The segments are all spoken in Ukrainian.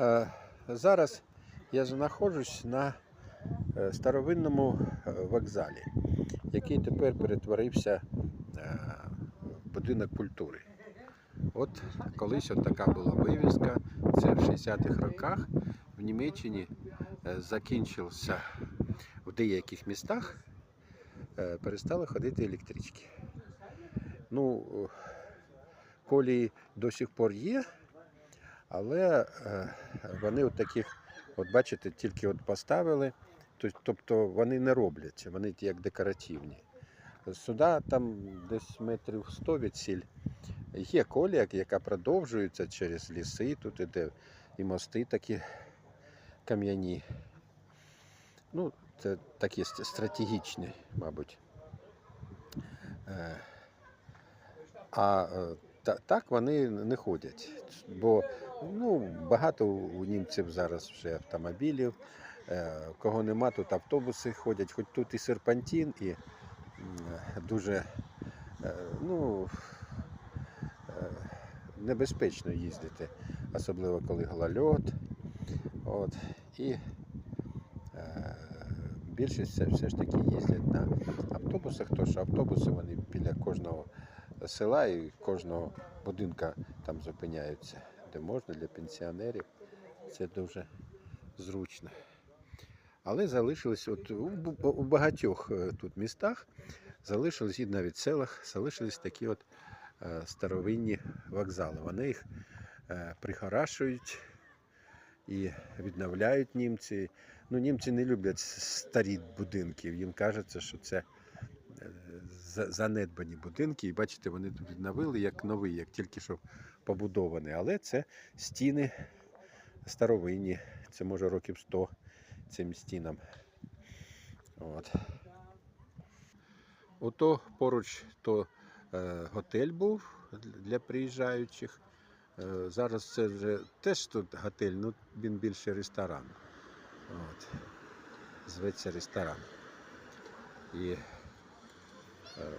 Е, Зараз я знаходжусь на е, старовинному е, вокзалі, який тепер перетворився в будинок культури. От колись от така була вивіска. Це в 60-х роках в Німеччині закінчився в деяких містах, перестали ходити електрички. Ну, колії до сих пор є, але е, вони от таких, от бачите, тільки от поставили, тобто вони не робляться, вони як декоративні. Сюди там десь метрів 100 від сіль є колія, яка продовжується через ліси, тут іде і мости такі кам'яні. Ну, це такі стратегічні, мабуть. Е, А е, та, так вони не ходять. Бо ну, багато у німців зараз вже автомобілів. Е, Кого нема, тут автобуси ходять, хоч тут і серпантин, і дуже е, ну, е, небезпечно їздити, особливо коли голольот. От. І більшість все, ж таки їздять на автобусах, що автобуси вони біля кожного села і кожного будинка там зупиняються, де можна для пенсіонерів. Це дуже зручно. Але залишились от у, багатьох е, тут містах, залишились і навіть селах, залишились такі от е, старовинні вокзали. Вони їх е, прихорашують і відновляють німці. Ну, німці не люблять старі будинки. Їм кажеться, що це занедбані будинки. І бачите, вони тут відновили як новий, як тільки що побудований. Але це стіни старовинні. Це може років 100 цим стінам. От. Ото поруч то е, готель був для приїжджаючих. Е, зараз це вже теж тут готель, ну він більше ресторан. От. Зветься ресторан. І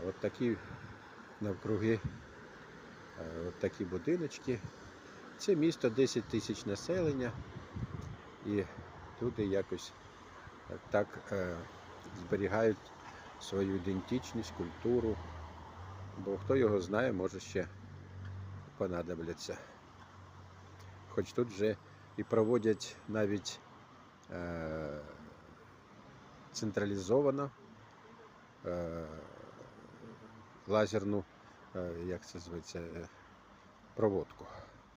от такі навкруги, е, от такі будиночки. Це місто 10 тисяч населення. І люди якось е, так е, зберігають свою ідентичність, культуру. Бо хто його знає, може ще понадобляться. Хоч тут вже і проводять навіть е, централізовано е, лазерну, е, як це зветься, е, проводку.